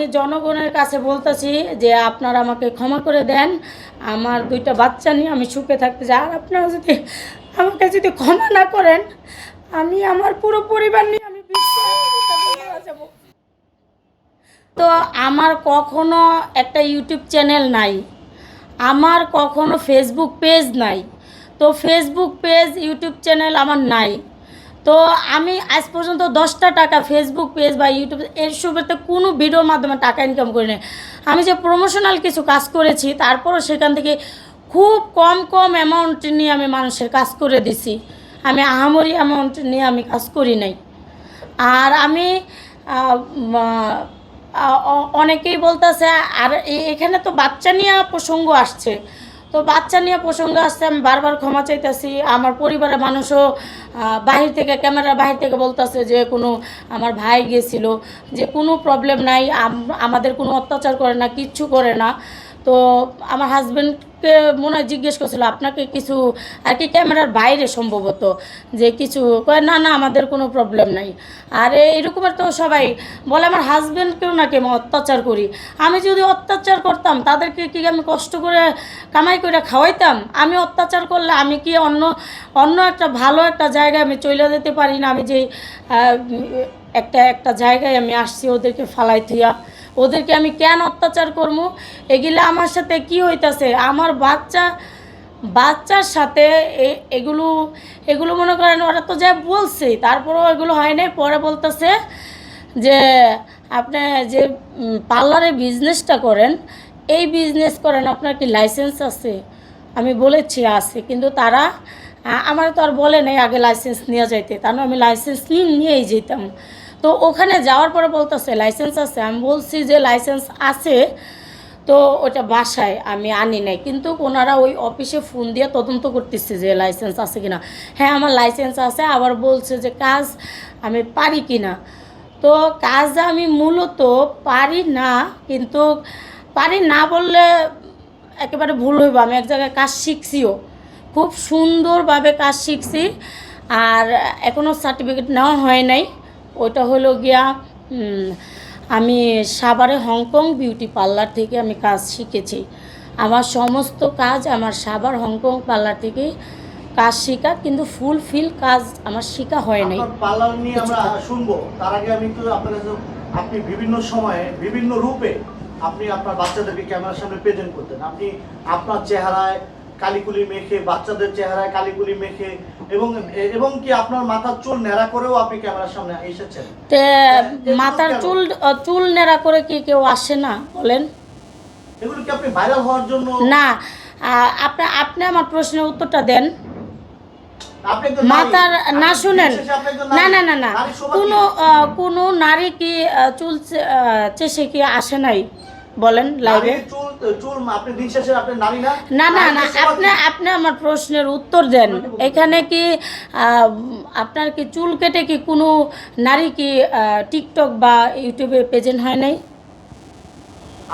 আমি জনগণের কাছে বলতেছি যে আপনারা আমাকে ক্ষমা করে দেন। আমার দুইটা বাচ্চা নিয়ে আমি সুখে থাকতে চাই। আর আপনারা যদি আমাকে যদি ক্ষমা না করেন, আমি আমার পুরো পরিবার নিয়ে আমি তো আমার কখনো একটা ইউটিউব চ্যানেল নাই। আমার কখনো ফেসবুক পেজ নাই। তো ফেসবুক পেজ ইউটিউব চ্যানেল আমার নাই। তো আমি আজ পর্যন্ত দশটা টাকা ফেসবুক পেজ বা ইউটিউব এসবেতে কোনো ভিডিওর মাধ্যমে টাকা ইনকাম করি না আমি যে প্রমোশনাল কিছু কাজ করেছি, তারপরও সেখান থেকে খুব কম কম অ্যামাউন্ট নিয়ে আমি মানুষের কাজ করে দিছি। আমি আহামরি অ্যামাউন্ট নিয়ে আমি কাজ করি নাই। আর আমি অনেকেই বলতেছে, আর এখানে তো বাচ্চা নিয়ে প্রসঙ্গ আসছে। তো বাচ্চা নিয়ে প্রসঙ্গ আসছে, আমি বারবার ক্ষমা চাইতেছি। আমার পরিবারের মানুষও বাহির থেকে, ক্যামেরার বাহির থেকে বলতেছে যে কোনো, আমার ভাই গেছিল, যে কোনো প্রবলেম নাই আমাদের কোনো অত্যাচার করে না, কিচ্ছু করে না। তো আমার হাজব্যান্ডকে মনে হয় জিজ্ঞেস করছিল, আপনাকে কিছু আর কি ক্যামেরার বাইরে সম্ভবত যে কিছু, কয়, না না, আমাদের কোনো প্রবলেম নাই। আর এইরকমের তো সবাই বলে, আমার হাজব্যান্ডকেও নাকি আমি অত্যাচার করি। আমি যদি অত্যাচার করতাম, তাদেরকে কি আমি কষ্ট করে কামাই করে খাওয়াইতাম? আমি অত্যাচার করলে আমি কি অন্য অন্য একটা ভালো একটা জায়গায় আমি চলে যেতে পারি না? আমি যে একটা একটা জায়গায় আমি আসছি, ওদেরকে ফালাই থুইয়া ওদেরকে আমি কেন অত্যাচার করব? এগুলো আমার সাথে কি হইতাছে? আমার বাচ্চা, বাচ্চার সাথে এগুলো এগুলো মনে করেন ওরা তো যা বলছে, তারপরেও এগুলো হয় নাই। পরে বলতেছে যে, আপনি যে পার্লারে বিজনেসটা করেন, এই বিজনেস করেন, আপনার কি লাইসেন্স আছে? আমি বলেছি, আছে। কিন্তু তারা আমার তো আর বলে নাই আগে লাইসেন্স নিয়ে যাইতে। তা না আমি লাইসেন্স নিয়ে নিয়েই যেতাম তো ওখানে যাওয়ার পরে বলতেছে লাইসেন্স আছে। আমি বলছি যে লাইসেন্স আছে। তো ওটা বাসায় আমি আনি নাই। কিন্তু ওনারা ওই অফিসে ফোন দিয়ে তদন্ত করতেছে যে লাইসেন্স আছে কিনা? হ্যাঁ আমার লাইসেন্স আছে। আবার বলছে যে, কাজ আমি পারি কিনা? তো কাজ আমি মূলত পারি না, কিন্তু পারি না বললে একেবারে ভুল হইব। আমি এক জায়গায় কাজ শিখছিও। খুব সুন্দরভাবে কাজ শিখছি, আর এখনও সার্টিফিকেট নেওয়া হয় নাই। ওটা হলো গিয়া আমি সাভারে হংকং বিউটি পার্লার থেকে আমি কাজ শিখেছি। আমার সমস্ত কাজ আমার সাভার হংকং পার্লার থেকে কাজ শেখা, কিন্তু ফুল ফিল কাজ আমার শেখা হয় নাই। পার্লার নিয়ে আমরা শুনব। তার আগে আমি একটু আপনি বিভিন্ন সময়ে, বিভিন্ন রূপে আপনি আপনার বাচ্চাদেরকে ক্যামেরার সামনে প্রেজেন্ট করতেন। আপনি আপনার চেহারায় কালিকুলি মেখে, বাচ্চাদের চেহারায় কালিকুলি মেখে এবং এবং কি আপনার মাথার চুল ন্যাড়া করেও আপনি ক্যামেরার সামনে এসেছেন? মাথার চুল চুল নেড়া করে কি কেউ আসে না বলেন? এগুলো কি আপনি ভাইরাল হওয়ার জন্য? না আপনি আপনি আমার প্রশ্নের উত্তরটা দেন। মাথার না শুনেন। না না না না। কোনো কোনো নারী কি চুল চেষে কি আসে নাই? বলেন লাইভে না? না না আপনি আপনি আমার প্রশ্নের উত্তর দেন। এখানে কি আপনার কি চুল কেটে কি কোনো নারী কি টিকটক বা ইউটিউবে প্রেজেন্ট হয় নাই?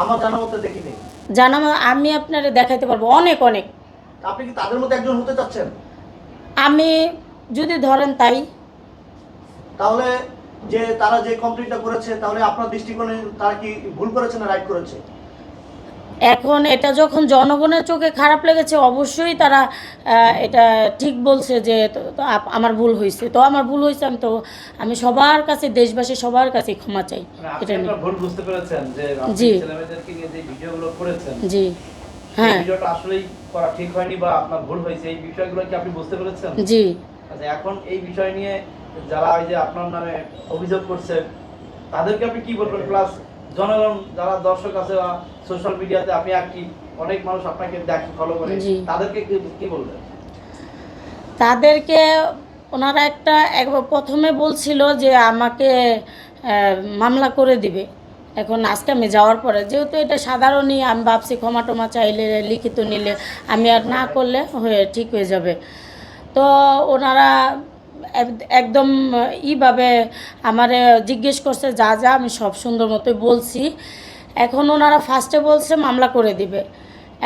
আমার জানা মতো দেখিনি জানা আমি আপনারে দেখাইতে পারব। অনেক অনেক। আপনি কি তাদের মধ্যে একজন হতে চাচ্ছেন? আমি যদি ধরেন তাই। তাহলে যে তারা যে কমপ্লিটটা করেছে তাহলে আপনার দৃষ্টিকোণে তারা কি ভুল করেছে না রাইট করেছে? এখন এটা যখন জনগণের চোখে খারাপ লেগেছে অবশ্যই তারা এটা ঠিক বলছে যে আমার ভুল হয়েছে। তো আমার ভুল হয়েছে আমি তো আমি সবার কাছে দেশবাসী সবার কাছে ক্ষমা চাই। মানে এটা নিয়ে। ভুল বুঝতে পেরেছেন যে জি। ছেলেমেয়েদেরকে নিয়ে যে ভিডিওগুলো করেছেন জি। হ্যাঁ। ভিডিওটা আসলেই করা ঠিক হয়নি বা আপনার ভুল হয়েছে এই বিষয়গুলো কি আপনি বুঝতে পেরেছেন? জি। আচ্ছা এখন এই বিষয় নিয়ে যারা ওই যে আপনার নামে অভিযোগ করছে তাদেরকে আপনি কি বলবেন? প্লাস জনগণ যারা দর্শক আছে বা সোশ্যাল মিডিয়াতে আপনি একটি অনেক মানুষ আপনাকে দেখে ফলো করে। তাদেরকে কি- বলবেন? তাদেরকে ওনারা একটা একবার প্রথমে বলছিল যে আমাকে মামলা করে দিবে। এখন আজকে আমি যাওয়ার পরে যেহেতু এটা সাধারণই আমি ভাবছি ক্ষমা টমা চাইলে লিখিত নিলে আমি আর না করলে হয়ে ঠিক হয়ে যাবে। তো ওনারা একদম ইভাবে আমারে জিজ্ঞেস করছে, যা যা, আমি সব সুন্দর মতোই বলছি। এখন ওনারা ফার্স্টে বলছে, মামলা করে দিবে।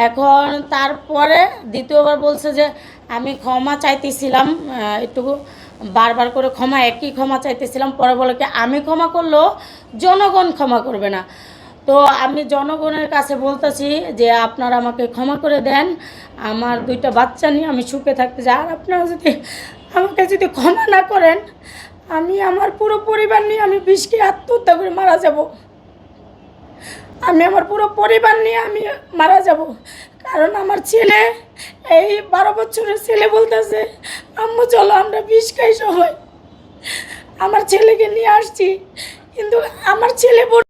এখন তারপরে দ্বিতীয়বার বলছে যে, আমি ক্ষমা চাইতেছিলাম একটু বারবার করে ক্ষমা, একই ক্ষমা চাইতেছিলাম। পরে বলে কি, আমি ক্ষমা করলেও জনগণ ক্ষমা করবে না। তো আমি জনগণের কাছে বলতেছি যে, আপনারা আমাকে ক্ষমা করে দেন। আমার দুইটা বাচ্চা নিয়ে আমি সুখে থাকতে চাই। আর আপনারা যদি আমাকে যদি ক্ষমা না করেন, আমি আমার পুরো পরিবার নিয়ে আমি বিষকে আত্মহত্যা করে মারা যাব। আমি আমার পুরো পরিবার নিয়ে আমি মারা যাব। কারণ আমার ছেলে, এই বারো বছরের ছেলে বলতেছে, আম্মু, চলো আমরা বিষ খাই সবাই। আমার ছেলেকে নিয়ে আসছি, কিন্তু আমার ছেলে